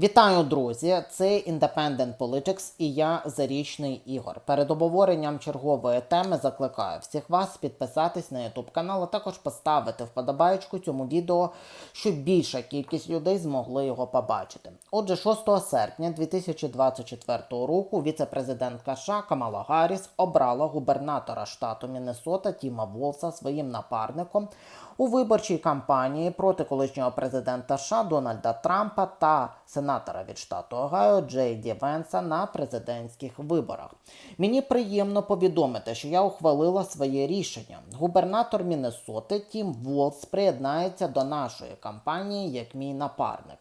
Вітаю, друзі! Це Independent Politics і я Зарічний Ігор. Перед обговоренням чергової теми закликаю всіх вас підписатись на YouTube канал, а також поставити вподобаєчку цьому відео, щоб більша кількість людей змогли його побачити. Отже, 6 серпня 2024 року віце-президентка США Камала Гарріс обрала губернатора штату Міннесота Тіма Волса своїм напарником у виборчій кампанії проти колишнього президента США Дональда Трампа та сенатора від штату Огайо Джей Ді Венса на президентських виборах. Мені приємно повідомити, що я ухвалила своє рішення. Губернатор Міннесоти Тім Волс приєднається до нашої кампанії як мій напарник.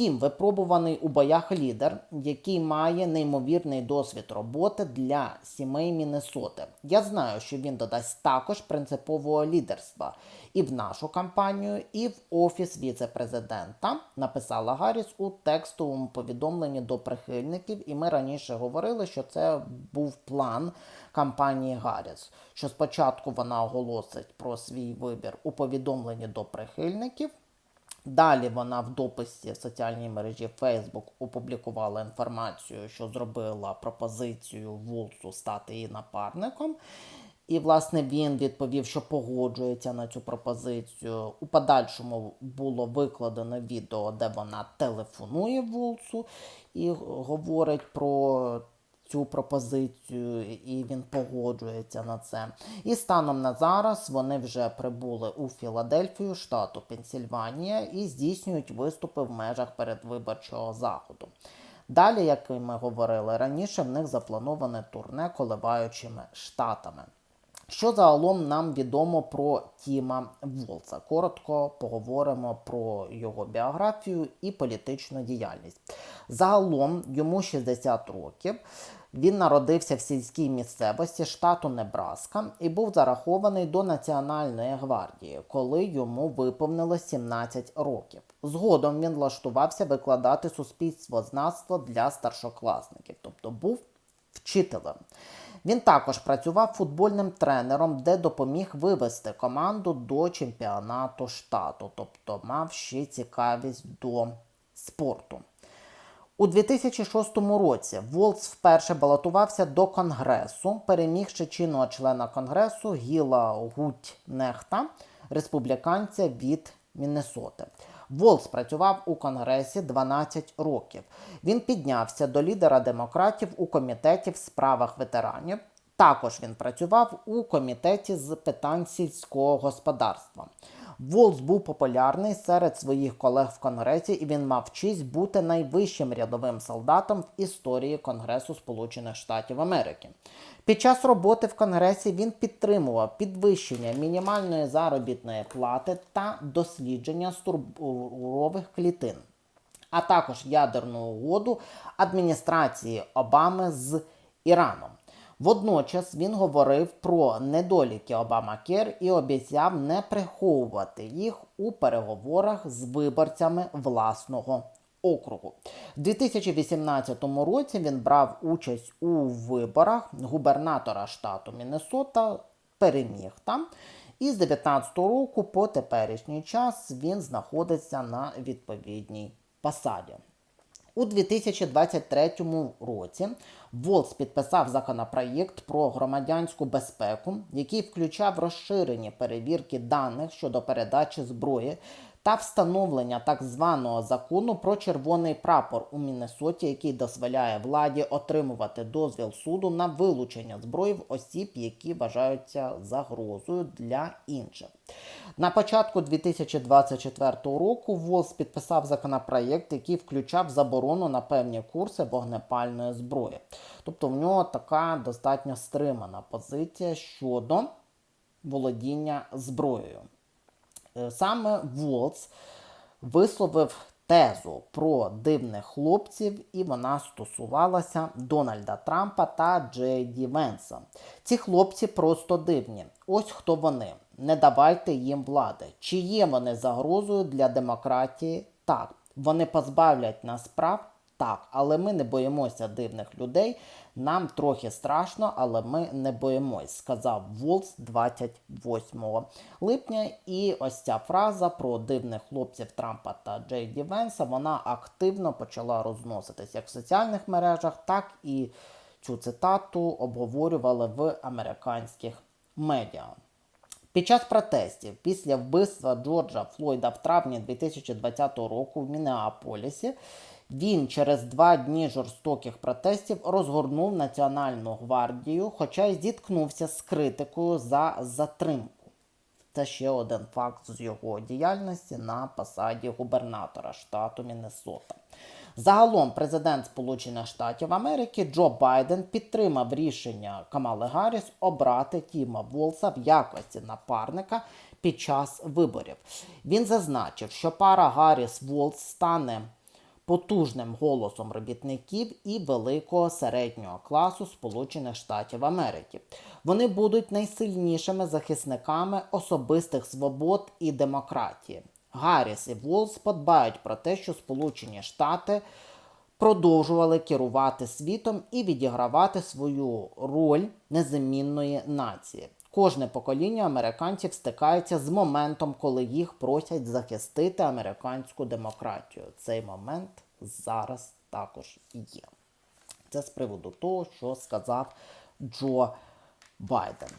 Тім випробуваний у боях лідер, який має неймовірний досвід роботи для сімей Міннесоти. Я знаю, що він додасть також принципового лідерства і в нашу кампанію, і в офіс віце-президента, написала Гарріс у текстовому повідомленні до прихильників. І ми раніше говорили, що це був план кампанії Гарріс. Що спочатку вона оголосить про свій вибір у повідомленні до прихильників. Далі вона в дописі в соціальній мережі Facebook опублікувала інформацію, що зробила пропозицію Вулсу стати її напарником. І, власне, він відповів, що погоджується на цю пропозицію. У подальшому було викладено відео, де вона телефонує Вулсу і говорить про цю пропозицію, і він погоджується на це. І станом на зараз вони вже прибули у Філадельфію, штату Пенсільванія, і здійснюють виступи в межах передвиборчого заходу. Далі, як ми говорили раніше, в них заплановане турне коливаючими штатами. Що загалом нам відомо про Тіма Волца? Коротко поговоримо про його біографію і політичну діяльність. Загалом йому 60 років. Він народився в сільській місцевості штату Небраска і був зарахований до Національної гвардії, коли йому виповнилось 17 років. Згодом він влаштувався викладати суспільствознавство для старшокласників, тобто був вчителем. Він також працював футбольним тренером, де допоміг вивести команду до чемпіонату штату, тобто мав ще цікавість до спорту. У 2006 році Волц вперше балотувався до Конгресу, перемігши чинного члена Конгресу Гіла Гутнехта, республіканця від Міннесоти. Волс працював у Конгресі 12 років. Він піднявся до лідера демократів у комітеті в справах ветеранів. Також він працював у комітеті з питань сільського господарства. Волс був популярний серед своїх колег в Конгресі, і він мав честь бути найвищим рядовим солдатом в історії Конгресу Сполучених Штатів Америки. Під час роботи в Конгресі він підтримував підвищення мінімальної заробітної плати та дослідження стурбових клітин, а також ядерну угоду адміністрації Обами з Іраном. Водночас він говорив про недоліки Обамакер і обіцяв не приховувати їх у переговорах з виборцями власного округу. У 2018 році він брав участь у виборах губернатора штату Міннесота, переміг там. І з 2019 року по теперішній час він знаходиться на відповідній посаді. У 2023 році. Волс підписав законопроєкт про громадянську безпеку, який включав розширені перевірки даних щодо передачі зброї та встановлення так званого закону про червоний прапор у Міннесоті, який дозволяє владі отримувати дозвіл суду на вилучення зброї в осіб, які вважаються загрозою для інших. На початку 2024 року ВОЗ підписав законопроєкт, який включав заборону на певні курси вогнепальної зброї. Тобто в нього така достатньо стримана позиція щодо володіння зброєю. Е, Саме Волц висловив тезу про дивних хлопців, і вона стосувалася Дональда Трампа та Джей Ді Венса. Ці хлопці просто дивні. Ось хто вони. Не давайте їм влади. Чи є вони загрозою для демократії? Так. Вони позбавлять нас прав? Так, але ми не боїмося дивних людей. Нам трохи страшно, але ми не боїмось, сказав Волс 28 липня. І ось ця фраза про дивних хлопців Трампа та Джей Ді Венса, вона активно почала розноситись як в соціальних мережах, так і цю цитату обговорювали в американських медіа. Під час протестів після вбивства Джорджа Флойда в травні 2020 року в Мінеаполісі він через два дні жорстоких протестів розгорнув Національну гвардію, хоча й зіткнувся з критикою за затримку. Це ще один факт з його діяльності на посаді губернатора штату Міннесота. Загалом президент Сполучених Штатів Америки Джо Байден підтримав рішення Камали Гарріс обрати Тіма Волса в якості напарника під час виборів. Він зазначив, що пара Гарріс Волс стане потужним голосом робітників і великого середнього класу Сполучених Штатів Америки. Вони будуть найсильнішими захисниками особистих свобод і демократії. Гарріс і Волс подбають про те, що Сполучені Штати продовжували керувати світом і відігравати свою роль незамінної нації. Кожне покоління американців стикається з моментом, коли їх просять захистити американську демократію. Цей момент зараз також є. Це з приводу того, що сказав Джо Байден.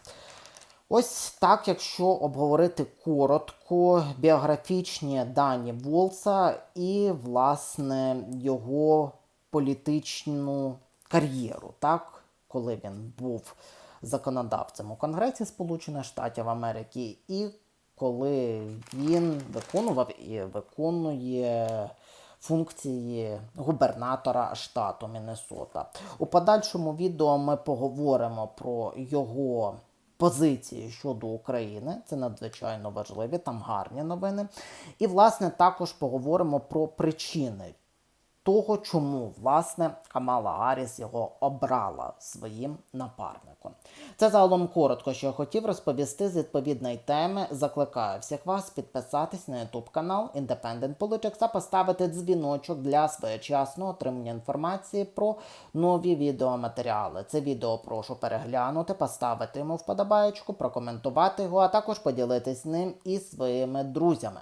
Ось так, якщо обговорити коротко біографічні дані Волса і, власне, його політичну кар'єру, так, коли він був законодавцем у Конгресі Сполучених Штатів Америки, і коли він виконував і виконує функції губернатора штату Міннесота. У подальшому відео ми поговоримо про його позиції щодо України. Це надзвичайно важливі, там гарні новини. І, власне, також поговоримо про причини того, чому власне Камала Гарріс його обрала своїм напарником. Це загалом коротко, що я хотів розповісти з відповідної теми. Закликаю всіх вас підписатись на YouTube канал Independent Politics та поставити дзвіночок для своєчасного отримання інформації про нові відеоматеріали. Це відео прошу переглянути, поставити йому вподобаєчку, прокоментувати його, а також поділитись ним із своїми друзями.